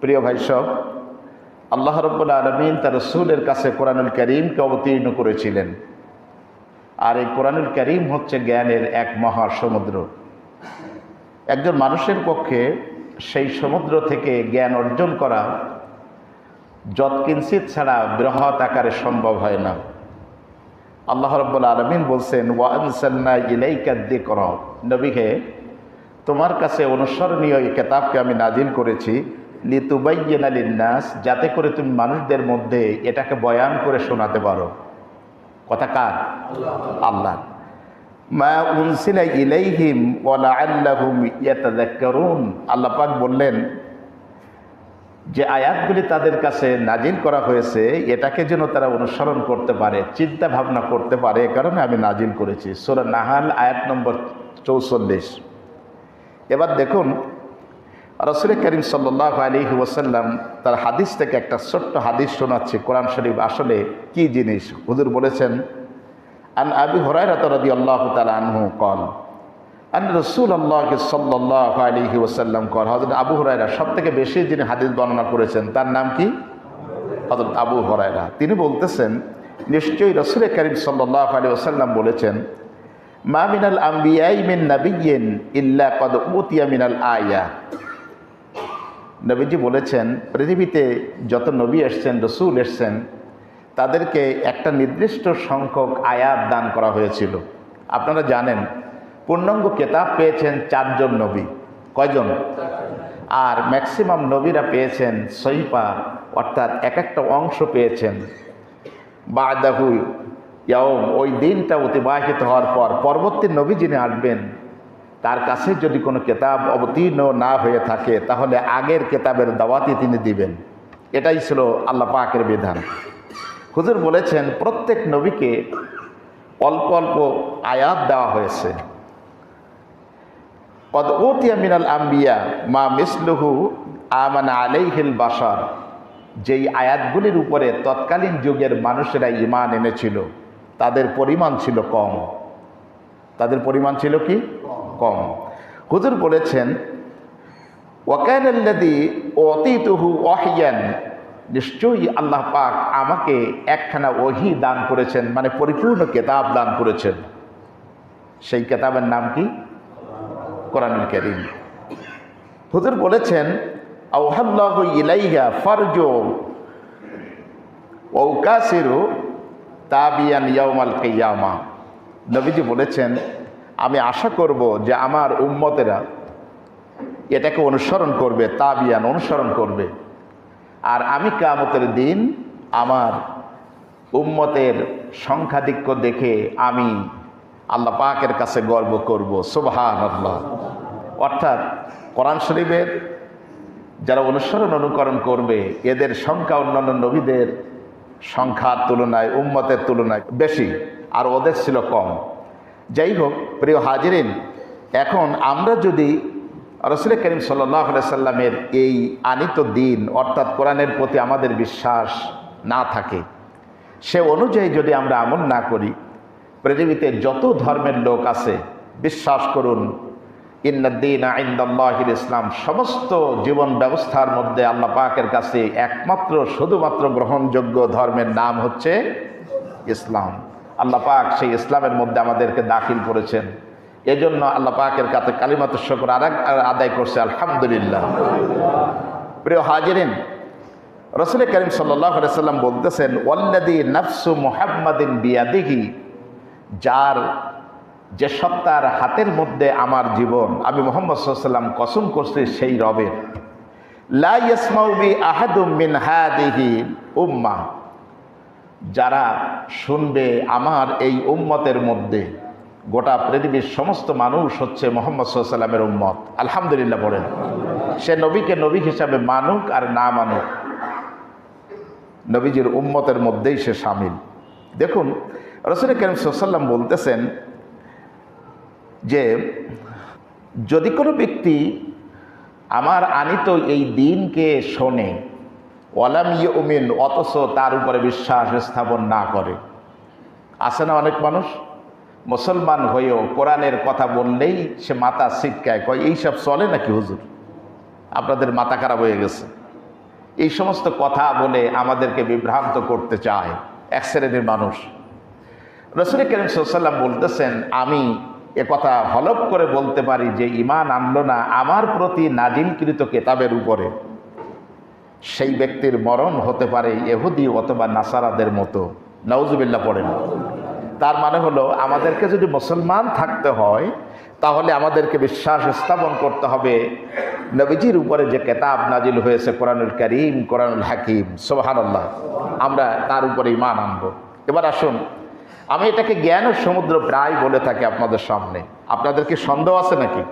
প্রিয় ভাই সব, আল্লাহ রব্বুল আলমিন তার রসুলের কাছে কোরআনুল করিমকে অবতীর্ণ করেছিলেন। আর এই কোরআনুল করিম হচ্ছে জ্ঞানের এক মহা সমুদ্র একজন মানুষের পক্ষে সেই সমুদ্র থেকে জ্ঞান অর্জন করা যৎকিঞ্চিত ছাড়া বৃহৎ আকারে সম্ভব হয় না। আল্লাহ রব্বুল আলমিন বলছেন ওয়ানসাল্লা ইলাইকাদ্দি কর নবীকে, তোমার কাছে অনুসরণীয় এই কেতাবকে আমি নাজিল করেছি। লিতুবাইয়েন আলিন্নাস যাতে করে তুমি মানুষদের মধ্যে এটাকে বয়ান করে শোনাতে পারো। কথা কার? আল্লাহ মা উনসিলা ইলাইহিম ওয়ালা আল্লাহুম ইয়াতাযাক্কারুন। আল্লাহ পাক বললেন, যে আয়াতগুলি তাদের কাছে নাজিল করা হয়েছে, এটাকে যেন তারা অনুসরণ করতে পারে চিন্তা ভাবনা করতে পারে, এ কারণে আমি নাজিল করেছি। সোরা নাহাল আয়াত নম্বর চৌচল্লিশ। এবার দেখুন রসুল করিম সাল্লাহ আলী ওসাল্লাম তার হাদিস থেকে একটা ছোট্ট হাদিস শোনাচ্ছে কোরআন শরীফ আসলে কি জিনিস? হুজুর বলেছেন, আন আবি হরাইরাত রদি আল্লাহ তালা আনহু কল আন রসুল আল্লাহ সাল্লাহ আলী ওসাল্লাম কল হজরত আবু হরাইরা সব থেকে বেশি যিনি হাদিস বর্ণনা করেছেন, তার নাম কি? হজরত আবু হরাইরা তিনি বলতেছেন, নিশ্চয়ই রসুল করিম সাল্লাহ আলী ওসাল্লাম বলেছেন, মা মিনাল আম্বিয়াই মিন নাবিয়েন ইল্লা কদ উতিয়া মিনাল আয়া। নবীজি বলেছেন, পৃথিবীতে যত নবী এসছেন, রসুল এসছেন, তাদেরকে একটা নির্দিষ্ট সংখ্যক আয়াত দান করা হয়েছিল। আপনারা জানেন, পূর্ণাঙ্গ কেতাব পেয়েছেন চারজন নবী, কয়জন? আর ম্যাক্সিমাম নবীরা পেয়েছেন সহিপা অর্থাৎ এক একটা অংশ পেয়েছেন। বাদাহু ইয়াওম ওই দিনটা অতিবাহিত হওয়ার পর পরবর্তী নবী যিনি আসবেন তার কাছে যদি কোনো কেতাব অবতীর্ণ না হয়ে থাকে, তাহলে আগের কেতাবের দাওয়াতি তিনি দিবেন। এটাই ছিল আল্লাহ পাকের বিধান। হুজুর বলেছেন, প্রত্যেক নবীকে অল্প অল্প আয়াত দেওয়া হয়েছে। মিনাল আম্বিয়া মা মিসলুহু আমানা আলাইহিল বাসার যেই আয়াতগুলির উপরে তৎকালীন যুগের মানুষেরা ইমান এনেছিল, তাদের পরিমাণ ছিল কম। তাদের পরিমাণ ছিল কি? কম। হুজুর বলেছেন ওয়াকানাল্লাদি অতীতুহু ওয়াহিয়ান। নিশ্চয়ই আল্লাহ পাক আমাকে একখানা ওহি দান করেছেন মানে পরিপূর্ণ কেতাব দান করেছেন। সেই কেতাবের নাম কি? কোরআনুল করিম। হুজুর বলেছেন আউহাল্লাহ ইলাইহা ফরজ ওকাসিরু তাবিয়ান ইয়াউমাল কিয়ামা। নবীজি বলেছেন আমি আশা করব যে আমার উম্মতেরা এটাকে অনুসরণ করবে, তাবিয়ান অনুসরণ করবে। আর আমি কামতের দিন আমার উম্মতের সংখ্যাধিক্য দেখে আমি আল্লাহ পাকের কাছে গর্ব করব সুবহান আল্লাহ অর্থাৎ কোরআন শরীফের যারা অনুসরণ অনুকরণ করবে, এদের সংখ্যা অন্যান্য নবীদের সংখ্যার তুলনায়, উম্মতের তুলনায় বেশি, আর ওদের ছিল কম। যাই হোক, প্রিয় হাজিরিন, এখন আমরা যদি রসুল করিম সাল্লাহ সাল্লামের এই আনিত দিন, অর্থাৎ কোরআনের প্রতি আমাদের বিশ্বাস না থাকে, সে অনুযায়ী যদি আমরা আমল না করি, পৃথিবীতে যত ধর্মের লোক আছে, বিশ্বাস করুন ইন্নদ্দিন আইন্দাল্লাহির ইসলাম, সমস্ত জীবন ব্যবস্থার মধ্যে আল্লাহ পাকের কাছে একমাত্র, শুধুমাত্র গ্রহণযোগ্য ধর্মের নাম হচ্ছে ইসলাম। আল্লাহ পাক সেই ইসলামের মধ্যে আমাদেরকে দাখিল করেছেন। এজন্য আল্লাহ পাকের কাছে কালিমাত শকর আর আদায় করছে, আলহামদুলিল্লাহ। প্রিয় হাজিরিন, রসুল করিম সাল্লাম বলতেছেন ওয়াল্লাদি নফসু মোহাম্মদিন বিয়াদিহি যার যে সত্তার হাতের মধ্যে আমার জীবন, আমি মোহাম্মদ সাল্লাম কসম করছি সেই রবের। লাইসমাউবি আহাদুম মিন হাদিহি উম্মা যারা শুনবে আমার এই উম্মতের মধ্যে, গোটা পৃথিবীর সমস্ত মানুষ হচ্ছে মোহাম্মদ সাল্লামের উম্মত। আলহামদুলিল্লাহ বলেন। সে নবীকে নবী হিসাবে মানুক আর না মানুক, নবীজির উম্মতের মধ্যেই সে সামিল। দেখুন, রসুল করিম সাল্লাম বলতেছেন যে, যদি কোনো ব্যক্তি আমার আনিত এই দিনকে শোনে ওয়ালাম ইয়ে উমিন অথচ তার উপরে বিশ্বাস স্থাপন না করে। আছে না অনেক মানুষ? মুসলমান হয়েও কোরআনের কথা বললেই সে মাথা শিক্ষায় কয় এইসব চলে নাকি হুজুর? আপনাদের মাথা খারাপ হয়ে গেছে। এই সমস্ত কথা বলে আমাদেরকে বিভ্রান্ত করতে চায় এক শ্রেণির মানুষ। রসুল করিম সাল্লাম বলতেছেন, আমি এ কথা হলপ করে বলতে পারি যে, ইমান আনলো না আমার প্রতি নাজিলকৃত কেতাবের উপরে। সেই ব্যক্তির মরণ হতে পারে এহুদি অথবা নাসারাদের মতো। নওজুবিল্লা পড়েন। তার মানে হলো, আমাদেরকে যদি মুসলমান থাকতে হয়, তাহলে আমাদেরকে বিশ্বাস স্থাপন করতে হবে। নবীজির উপরে যে কেতাব নাজিল হয়েছে কোরআনুল করিম, কোরআনুল হাকিম সোহানাল্লাহ আমরা তার উপরে ইমান আনব। এবার আসুন, আমি এটাকে জ্ঞানের সমুদ্র প্রায় বলে থাকি আপনাদের সামনে। আপনাদের কি সন্দেহ আছে নাকি?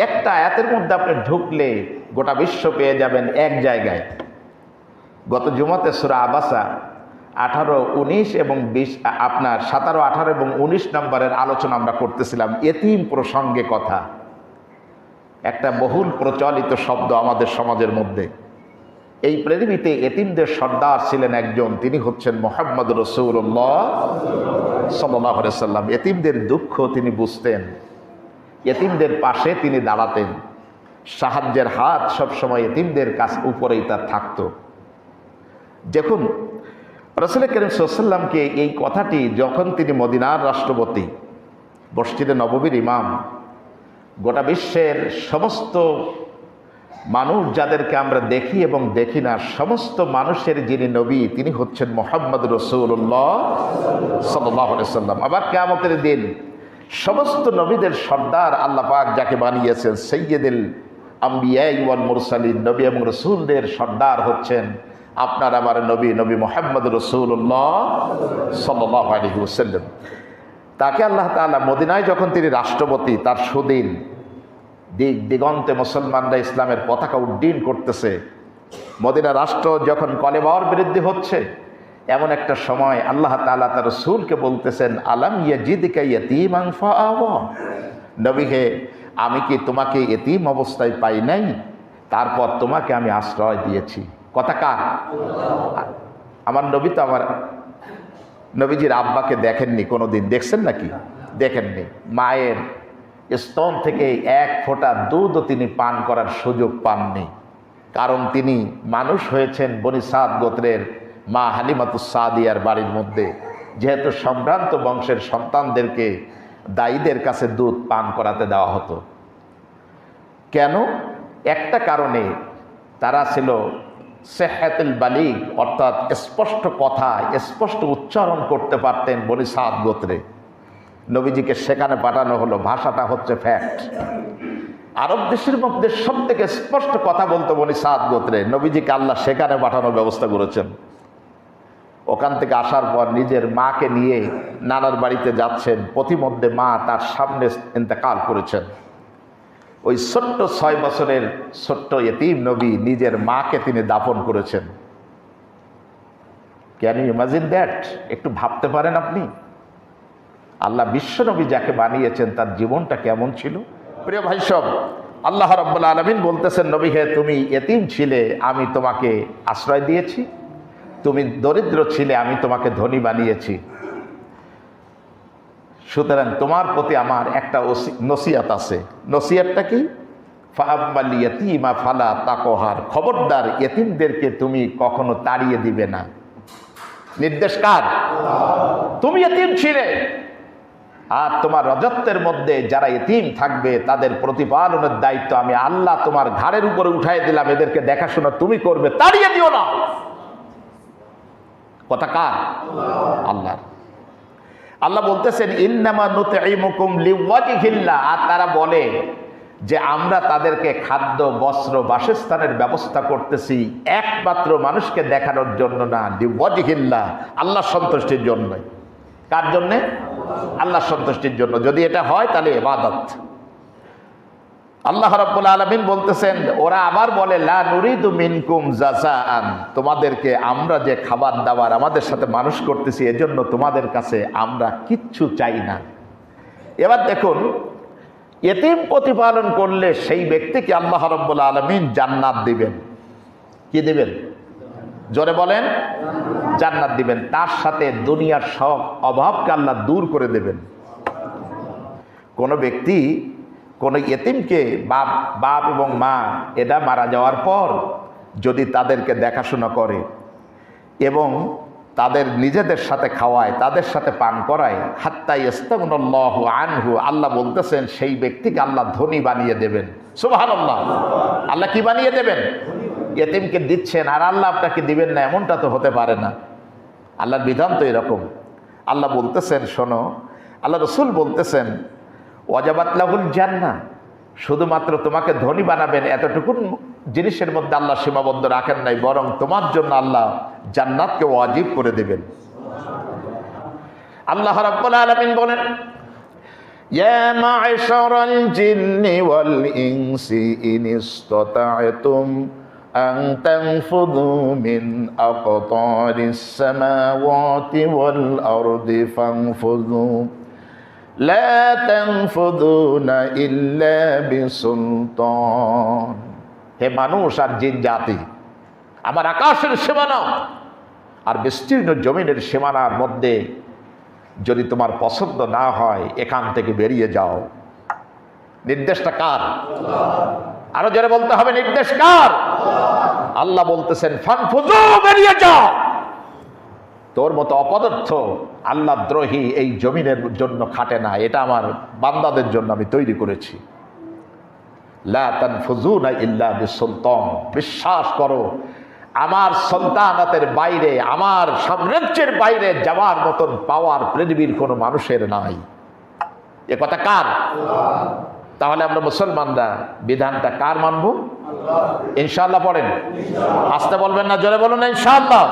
একটা আয়াতের মধ্যে আপনি ঢুকলে গোটা বিশ্ব পেয়ে যাবেন এক জায়গায়। গত জুমাতে সুরা আবাসা আঠারো, উনিশ এবং বিশ আপনার সাতারো, আঠারো এবং উনিশ নম্বরের আলোচনা আমরা করতেছিলাম। এতিম প্রসঙ্গে কথা। একটা বহুল প্রচলিত শব্দ আমাদের সমাজের মধ্যে। এই পৃথিবীতে এতিমদের সর্দার ছিলেন একজন, তিনি হচ্ছেন মোহাম্মদ রসুল্লাহ সাল্লাহ সাল্লাম। এতিমদের দুঃখ তিনি বুঝতেন। এতিমদের পাশে তিনি দাঁড়াতেন। সাহায্যের হাত সবসময় এতিমদের কাছ উপরেই তার থাকতো। দেখুন রসুল করিম সাল্লামকে এই কথাটি যখন তিনি মদিনার রাষ্ট্রপতি, মসজিদে নববীর ইমাম, গোটা বিশ্বের সমস্ত মানুষ যাদেরকে আমরা দেখি এবং দেখি না, সমস্ত মানুষের যিনি নবী, তিনি হচ্ছেন মোহাম্মদ রসুল্লাহ সাল্লাম আবার কেমতের দিন সমস্ত নবীদের সর্দার আল্লাহ পাক যাকে বানিয়েছেন সৈয়দুল আম্বিয়াই ওয়াল মুরসালিন, নবী এবং রসুলদের সর্দার হচ্ছেন আপনার আমার নবী নবী মোহাম্মদ রসুল্লাহ সাল্লাহ আলী ওসাল্লাম তাকে আল্লাহ তালা মদিনায় যখন তিনি রাষ্ট্রপতি, তার সুদিন দিক দিগন্তে মুসলমানরা ইসলামের পতাকা উড্ডীন করতেছে। মদিনা রাষ্ট্র যখন কলেবর বিরুদ্ধে হচ্ছে, এমন একটা সময় আল্লাহ তালা তার রসুলকে বলতেছেন, আলাম ইয়া জিদিকা ইয়তিম নবী হে, আমি কি তোমাকে এতিম অবস্থায় পাই নাই? তারপর তোমাকে আমি আশ্রয় দিয়েছি। কথা কার? আমার নবী তো আমার নবীজির আব্বাকে দেখেননি কোনো দিন দেখছেন নাকি? দেখেননি। মায়ের স্তন থেকে এক ফোঁটা দুধও তিনি পান করার সুযোগ পাননি। কারণ তিনি মানুষ হয়েছেন বনিসাদ গোত্রের মা হালিমাতুস সাদিয়ার বাড়ির মধ্যে। যেহেতু সম্ভ্রান্ত বংশের সন্তানদেরকে দায়ীদের কাছে দুধ পান করাতে দেওয়া হতো। কেন? একটা কারণে তারা ছিল সেহাতুল বালিগ, অর্থাৎ স্পষ্ট কথা, স্পষ্ট উচ্চারণ করতে পারতেন বলি সাদ গোত্রে। নবীজিকে সেখানে পাঠানো হলো, ভাষাটা হচ্ছে ফ্যাক্ট। আরব দেশের মধ্যে সব থেকে স্পষ্ট কথা বলতো বলি সাদ গোত্রে, নবীজিকে আল্লাহ সেখানে পাঠানোর ব্যবস্থা করেছেন। ওখান থেকে আসার পর নিজের মাকে নিয়ে নানার বাড়িতে যাচ্ছেন প্রতিমধ্যে মা তার সামনে ইন্তেকাল করেছেন। ওই ছোট্ট ছয় বছরের ছোট্ট এতিম নবী নিজের মাকে তিনি দাফন করেছেন। ক্যান ইউ ইমাজিন দ্যাট একটু ভাবতে পারেন আপনি। আল্লাহ বিশ্বনবী যাকে বানিয়েছেন, তার জীবনটা কেমন ছিল? প্রিয় ভাই সব, আল্লাহ রব্বুল আলমিন বলতেছেন, নবী হে, তুমি এতিম ছিলে, আমি তোমাকে আশ্রয় দিয়েছি। তুমি দরিদ্র ছিলে, আমি তোমাকে ধনী বানিয়েছি। সুতরাং তোমার প্রতি আমার একটা নসিয়াত আছে। নসিয়াতটা কি? ইয়তিমা ফালা তাকোহার খবরদার এতিমদেরকে তুমি কখনো তাড়িয়ে দিবে না। নির্দেশ কার? তুমি এতিম ছিলে। আর তোমার রজত্বের মধ্যে যারা এতিম থাকবে, তাদের প্রতিপালনের দায়িত্ব আমি আল্লাহ তোমার ঘাড়ের উপরে উঠাই দিলাম। এদেরকে দেখাশোনা তুমি করবে, তাড়িয়ে দিও না। কথা কার? আল্লাহর। আল্লাহ বলতেছেন, ইন্নামা নুতঈমুকুম লিওয়াজহিল্লাহ। আর তারা বলে যে, আমরা তাদেরকে খাদ্য, বস্ত্র, বাসস্থানের ব্যবস্থা করতেছি একমাত্র মানুষকে দেখানোর জন্য না, লিওয়াজহিল্লাহ আল্লাহ সন্তুষ্টির জন্য কার জন্যে? আল্লাহ সন্তুষ্টির জন্য। যদি এটা হয়, তাহলে এবাদত। আল্লাহ রব্বুল আলমিন বলতেছেন, ওরা আবার বলে, লা নুরিদু মিনকুম জাজাআন তোমাদেরকে আমরা যে খাবার দাবার আমাদের সাথে মানুষ করতেছি, এজন্য তোমাদের কাছে আমরা কিচ্ছু চাই না। এবার দেখুন, এতিম প্রতিপালন করলে সেই ব্যক্তিকে আল্লাহ রব্বুল আলমিন জান্নাত দিবেন। কি দিবেন? জোরে বলেন, জান্নাত দিবেন। তার সাথে দুনিয়ার সব অভাবকে আল্লাহ দূর করে দেবেন। কোনো ব্যক্তি কোনো এতিমকে বাপ বাপ এবং মা এটা মারা যাওয়ার পর যদি তাদেরকে দেখাশোনা করে এবং তাদের নিজেদের সাথে খাওয়ায়, তাদের সাথে পান করায় হাত্তাই ইস্তাগনাল্লাহু আনহু, আল্লাহ বলতেছেন, সেই ব্যক্তিকে আল্লাহ ধনী বানিয়ে দেবেন। সুবহানাল্লাহ। আল্লাহ কি বানিয়ে দেবেন? এতিমকে দিচ্ছেন, আর আল্লাহ আপনাকে দিবেন না, এমনটা তো হতে পারে না। আল্লাহর বিধান তো এরকম। আল্লাহ বলতেছেন, শোনো, আল্লাহ রসুল বলতেছেন ওয়াজাবাতলাহুল জান্না শুধুমাত্র তোমাকে ধনী বানাবেন এতটুকুন জিনিসের মধ্যে আল্লাহ সীমাবদ্ধ রাখেন নাই বরং তোমার জন্য আল্লাহ জান্নাতকে ওয়াজিব করে দেবেন আল্লাহ রাব্বুল আলামিন বলেন يا معشر الجن والإنس إن استطعتم أن تنفذوا من أقطار السماوات والأرض فانفذوا لا تنفذون إلا بسلطان হে মানুষ আর জিন জাতি আমার আকাশের সীমানা আর বিস্তীর্ণ জমিনের সীমানার মধ্যে যদি তোমার পছন্দ না হয় এখান থেকে বেরিয়ে যাও নির্দেশটা কার আরো জোরে বলতে হবে নির্দেশ কার আল্লাহ বলতেছেন ফানফুজু বেরিয়ে যাও তোর মতো অপদার্থ আল্লাহ দ্রোহী এই জমিনের জন্য খাটে না, এটা আমার বান্দাদের জন্য আমি তৈরি করেছি। লা তানফুজুনা ইল্লা বিসুলতান। বিশ্বাস করো, আমার সন্তানাতের বাইরে, আমার সাম্রাজ্যের বাইরে যাওয়ার মতন পাওয়ার পৃথিবীর কোনো মানুষের নাই। এ কথা কার? তাহলে আমরা মুসলমানরা বিধানটা কার মানব? ইনশাল্লাহ পড়েন। আসতে বলবেন না, জোরে বলুন ইনশাল্লাহ